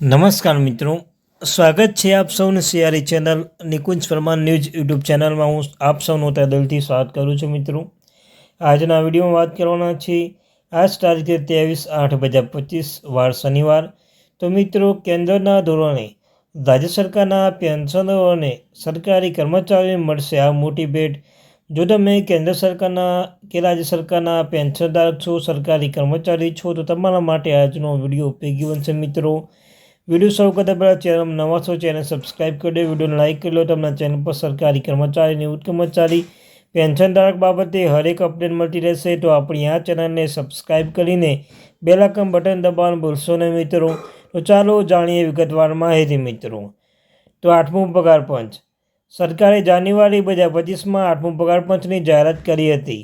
નમસ્કાર મિત્રો, સ્વાગત છે આપ સૌને Siyari channel Nikunj Parmar news YouTube ચેનલમાં. હું આપ સૌનું દિલથી સ્વાગત કરું છું મિત્રો. આજના વિડીયોમાં વાત કરવાના છે, આજ તારીખે ત્રેવીસ આઠ બજાર પચીસ, વાર શનિવાર. તો મિત્રો, કેન્દ્રના ધોરણે રાજ્ય સરકારના પેન્શનરોને સરકારી કર્મચારીઓને મળશે આ મોટી ભેટ. જો તમે કેન્દ્ર સરકારના કે રાજ્ય સરકારના પેન્શનદાર છો, સરકારી કર્મચારી છો, તો તમારા માટે આજનો વીડિયો ઉપયોગી બનશે મિત્રો. વીડિયો શરૂ કરતા પહેલાં ચેનલ નવા છો ચેનલ સબસ્ક્રાઇબ કરી દો, વિડીયોને લાઇક કરી લો તમને ચેનલ પર સરકારી કર્મચારી નિવૃત્ત કર્મચારી પેન્શનધારક બાબતે હરેક અપડેટ મળતી રહેશે. તો આપણી આ ચેનલને સબસ્ક્રાઇબ કરીને બેલાકમ બટન દબાવવાનું ભૂલશો નહીં મિત્રો. તો ચાલો જાણીએ વિગતવાર માહિતી મિત્રો. તો આઠમું પગાર પંચ. સરકારે જાન્યુઆરી બે હજાર પચીસમાં આઠમું પગાર પંચની જાહેરાત કરી હતી.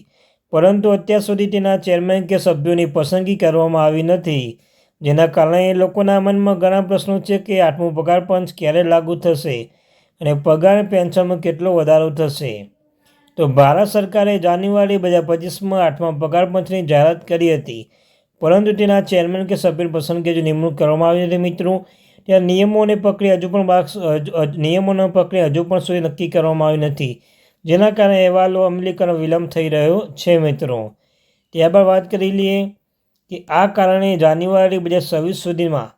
પરંતુ અત્યાર સુધી તેના ચેરમેન કે સભ્યોની પસંદગી કરવામાં આવી નથી. જેના કારણે લોકોના મનમાં ઘણા પ્રશ્નો છે કે આઠમું પગાર પંચ ક્યારે લાગુ થશે અને પગાર પેન્શનમાં કેટલો વધારો થશે. તો ભારત સરકારે જાન્યુઆરી બે હજાર પચીસમાં આઠમા પગાર પંચની જાહેરાત કરી હતી. પરંતુ તેના ચેરમેન કે સભ્યની પસંદગી નિમણૂક કરવામાં આવી નથી મિત્રો, ત્યાં નિયમોને પકડી હજુ પણ નિયમોને પકડી હજુ પણ સુધી નક્કી કરવામાં આવી નથી. જેના કારણે અહેવાલો અમલીકરણ વિલંબ થઈ રહ્યો છે મિત્રો. ત્યારબાદ વાત કરી લઈએ કે આ કારણે જાન્યુઆરી બે હજાર છવ્વીસ સુધીમાં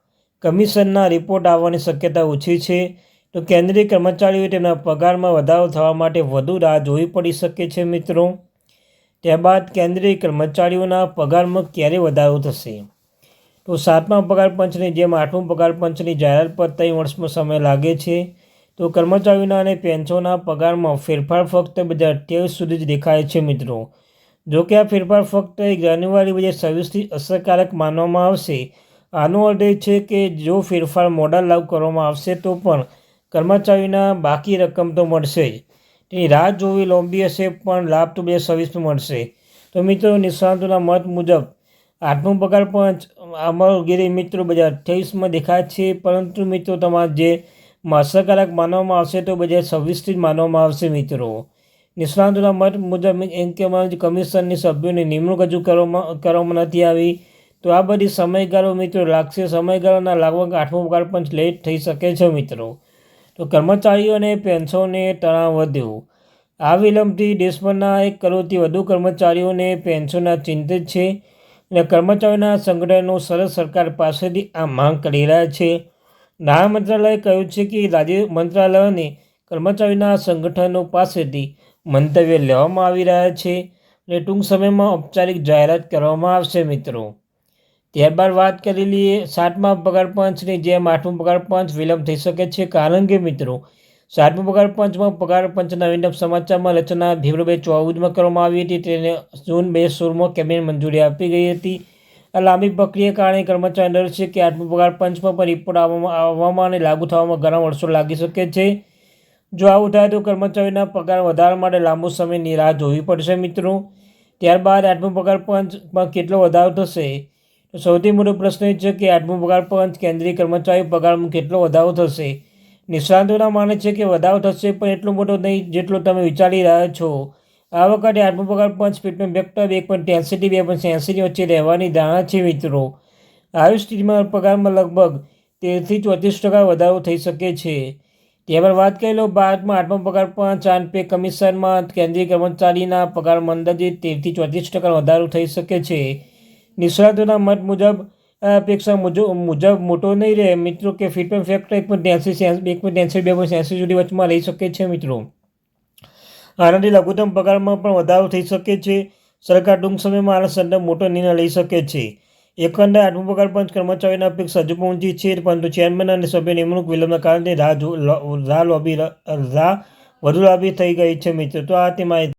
કમિશનના રિપોર્ટ આવવાની શક્યતા ઓછી છે, તો કેન્દ્રીય કર્મચારીઓએ તેમના પગારમાં વધારો થવા માટે વધુ રાહ જોવી પડી શકે છે મિત્રો. ત્યારબાદ કેન્દ્રીય કર્મચારીઓના પગારમાં ક્યારે વધારો થશે? તો સાતમા પગાર પંચની જેમ આઠમું પગાર પંચની જાહેરાત પર ત્રણ વર્ષનો સમય લાગે છે, તો કર્મચારીઓના અને પેન્શનના પગારમાં ફેરફાર ફક્ત બે હજાર અઠ્યાવીસ સુધી જ દેખાય છે મિત્રો. જો કે આ ફેરફાર ફક્ત એક જાન્યુઆરી બે હજાર અસરકારક માનવામાં આવશે. આનો અર્થ એ છે કે જો ફેરફાર મોડા લાગુ કરવામાં આવશે તો પણ કર્મચારીઓના બાકી રકમ તો મળશે જ. તેની રાહ જોવી લાંબી હશે, પણ લાભ તો બે હજાર મળશે. તો મિત્રો, નિષ્ણાતોના મત મુજબ આઠમો પગાર પંચ અમલગીરી મિત્રો બે હજાર અઠ્યાવીસમાં દેખાય છે. પરંતુ મિત્રો, તમારે જે અસરકારક માનવામાં આવશે તો બે હજાર જ માનવામાં આવશે મિત્રો. નિષ્ણાતોના મત મુજબ એન્કેમાં કમિશનની સભ્યોની નિમણૂક હજુ કરવામાં કરવામાં નથી આવી. તો આ બધી સમયગાળો મિત્રો, લાગશે સમયગાળાના લાગવા આઠમો પગાર પંચ લેટ થઈ શકે છે મિત્રો. તો કર્મચારીઓને પેન્શનને તણાવ વધ્યો. આ વિલંબથી દેશભરના એક કરોડથી વધુ કર્મચારીઓને પેન્શનના ચિંતિત છે અને કર્મચારીઓના સંગઠનો સરસ સરકાર પાસેથી આ માંગ કરી રહ્યા છે. નાણાં મંત્રાલયે કહ્યું છે કે રાજ્ય મંત્રાલયોને કર્મચારીઓના સંગઠનો પાસેથી મંતવ્ય લેવામાં આવી રહ્યા છે અને ટૂંક સમયમાં ઔપચારિક જાહેરાત કરવામાં આવશે મિત્રો. ત્યારબાદ વાત કરી લઈએ સાતમા પગાર પંચની, જેમ આઠમું પગાર પંચ વિલંબ થઈ શકે છે કારણ કે મિત્રો, સાતમા પગાર પંચમાં પગાર પંચના વિલંબ સમાચારમાં રચના બે ચૌદમાં કરવામાં આવી હતી. તેને જૂન બે સોળમાં કેબિનેટ મંજૂરી આપી ગઈ હતી. આ લાંબી પ્રક્રિયા કારણે કર્મચારી ડર છે કે આઠમું પગાર પંચમાં પણ રિપોર્ટ આવવામાં આવવામાં અને લાગુ થવામાં ઘણા વર્ષો લાગી શકે છે. જો આવું થાય તો કર્મચારીના પગાર વધારવા માટે લાંબો સમયની રાહ જોવી પડશે મિત્રો. ત્યારબાદ આઠમો પગાર પંચમાં કેટલો વધારો થશે? તો સૌથી મોટો પ્રશ્ન એ છે કે આઠમો પગાર પંચ કેન્દ્રીય કર્મચારી પગારમાં કેટલો વધારો થશે? નિષ્ણાંતોના માને છે કે વધારો થશે પણ એટલો મોટો નહીં જેટલો તમે વિચારી રહ્યા છો. આ વખતે આઠમો પગાર પંચ પેટમાં વેક્ટર એક પોઈન્ટ ત્યાંસીથી બે પોઈન્ટ એંસીની વચ્ચે રહેવાની ધારણા છે મિત્રો. આવી સ્થિતિમાં પગારમાં લગભગ તેરથી ચોત્રીસ ટકા વધારો થઈ શકે છે. ત્યારબાદ વાત કરી લો ભારતમાં આઠમા પગાર પણ આન પે કમિશનમાં કેન્દ્રીય કર્મચારીના પગાર અંદાજે તેરથી ચોત્રીસ ટકા વધારો થઈ શકે છે. નિષ્ણાતોના મત મુજબ અપેક્ષા મુજબ મુજબ મોટો નહીં રહે. મિત્રો કે ફિટમેન ફેક્ટર એક પોઈન્ટ ત્યાંસી એક પોઈન્ટ ત્યાંસી, બે પોઈન્ટ એંસી સુધી વચમાં રહી શકે છે મિત્રો. આનાથી લઘુત્તમ પગારમાં પણ વધારો થઈ શકે છે. સરકાર ટૂંક સમયમાં આના સંદર્ભ મોટો નિર્ણય લઈ શકે છે. એકંદરે આઠમું પગાર પંચ કર્મચારીઓના અપેક્ષા હજુ પહોંચી છે, પરંતુ ચેરમેન અને સભ્ય નિમણૂક વિલંબના કારણે રાહ રાહ લોબી રાહ વધુ લાંબી થઈ ગઈ છે મિત્રો. તો આ તે માહિતી